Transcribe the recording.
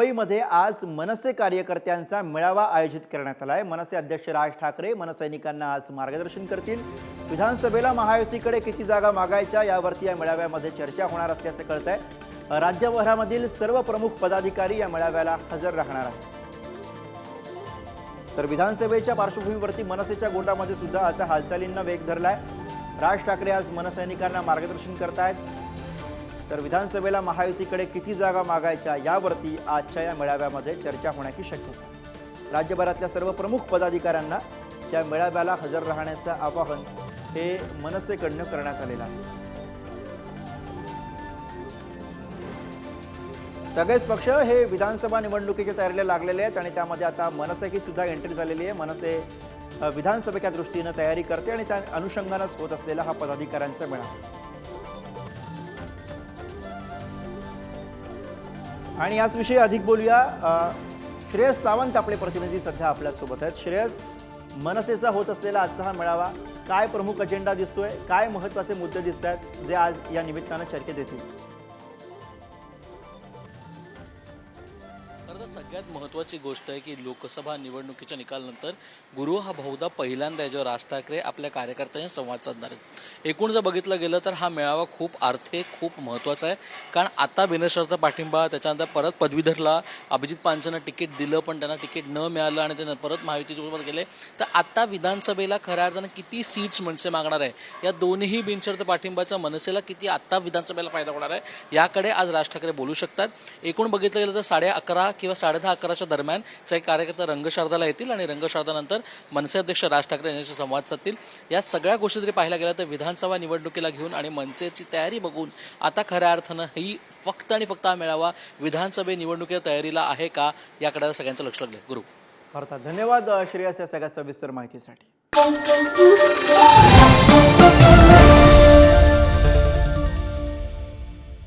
मुंबईमध्ये आज मनसे कार्यकर्त्यांचा मेळावा आयोजित करण्यात आला आहे मनसे अध्यक्ष राज ठाकरे मनसैनिकांना आज मार्गदर्शन करतील. विधानसभेला महायुतीकडे किती जागा मागायच्या यावरती या मेळाव्यामध्ये चर्चा होणार असल्याचं कळत आहे राज्यभरामधील सर्व प्रमुख पदाधिकारी या मेळाव्याला हजर राहणार आहेत. तर विधानसभेच्या पार्श्वभूमीवरती मनसेच्या गोटामध्ये सुद्धा आता हालचालींना वेग धरलाय. राज ठाकरे आज मनसैनिकांना मार्गदर्शन करतायत. तर विधानसभेला महायुतीकडे किती जागा मागायच्या यावरती आजच्या या मेळाव्यामध्ये चर्चा होण्याची शक्यता आहे. राज्यभरातल्या सर्व प्रमुख पदाधिकाऱ्यांना या मेळाव्याला हजर राहण्याचं आवाहन हे मनसेकडनं करण्यात आलेलं आहे. सगळेच पक्ष हे विधानसभा निवडणुकीच्या तयारीला लागलेले आहेत आणि त्यामध्ये आता मनसेची सुद्धा एंट्री झालेली आहे. मनसे विधानसभेच्या दृष्टीनं तयारी करते आणि त्या अनुषंगानंच होत असलेला हा पदाधिकाऱ्यांचा मेळावा. आणि याचविषयी अधिक बोलूया. श्रेयस सावंत आपले प्रतिनिधी सध्या आपल्यासोबत आहेत. श्रेयस मनसेचा होत असलेला आजचा हा मेळावा काय प्रमुख अजेंडा दिसतोय? काय महत्त्वाचे मुद्दे दिसत आहेत जे आज या निमित्तानं चर्चेत येतील? आता सगळ्यात महत्त्वाची गोष्ट आहे की लोकसभा निवडणुकीच्या निकालानंतर गुरु हा बहुधा पहिल्यांदा आहे जो राज ठाकरे आपल्या कार्यकर्त्यांशी संवाद साधणार आहेत. एकूण जर बघितलं गेलं तर हा मेळावा खूप अर्थे खूप महत्त्वाचा आहे. कारण आता बिनशर्त पाठिंबा त्याच्यानंतर परत पदवीधरला अभिजित पानसेंना तिकीट दिलं पण त्यांना तिकीट न मिळालं आणि ते परत महायुतीसोबत गेले. तर आता विधानसभेला खऱ्या अर्थानं किती सीट्स मनसे मागणार आहे? या दोन्ही बिनशर्त पाठिंबाचा मनसेला किती आत्ता विधानसभेला फायदा होणार आहे? याकडे आज राज ठाकरे बोलू शकतात. एकूण बघितलं गेलं तर साडे अकरा किंवा साडे दहा अकराच्या दरम्यान सगळे कार्यकर्ते रंगशारदाला येतील आणि रंगशारदानंतर मनसे अध्यक्ष राज ठाकरे यांच्याशी संवाद साधतील. यात सगळ्या गोष्टी जरी पाहायला गेल्या तर विधानसभा निवडणुकीला घेऊन आणि मनसेची तयारी बघून आता खऱ्या अर्थानं ही फक्त आणि फक्त हा मेळावा विधानसभे निवडणुकीच्या तयारीला आहे का याकडे सगळ्यांचं लक्ष लागलं गुरु. अर्थात धन्यवाद श्रेयस या सगळ्या सविस्तर माहितीसाठी.